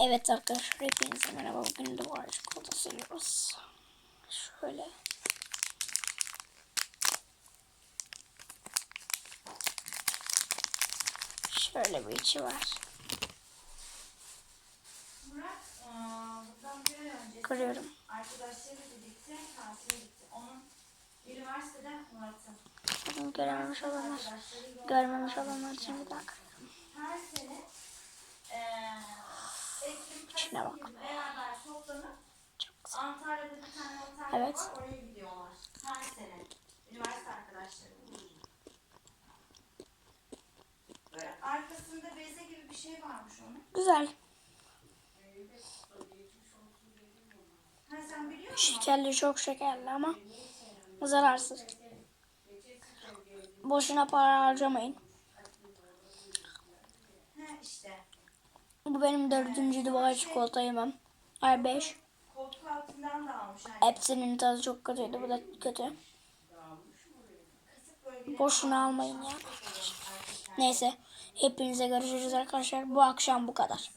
Evet arkadaşlar hepinize merhaba. Bugün duvar çikolatası yiyoruz. Şöyle. Şöyle bir içi var. Murat eee, bundan bir ay önce Kırıyorum. arkadaşlarıyla birlikte tatile gitti. Onun üniversiteden Murat'ın Bunu görememiş olanlar. Görmemiş olanlar için bir dakika. her sene Her sene. Üniversite arkadaşları. Böyle arkasında beze gibi bir şey varmış onun. Güzel. Şekerli çok şekerli ama zararsız. Boşuna para harcamayın. Ha işte. Bu benim dördüncü duvar çikolata yemem. Ay beş. Hepsinin tadı çok kötüydü. Bu da kötü. Boşuna almayın ya. Neyse. Hepinize görüşürüz arkadaşlar. Bu akşam bu kadar.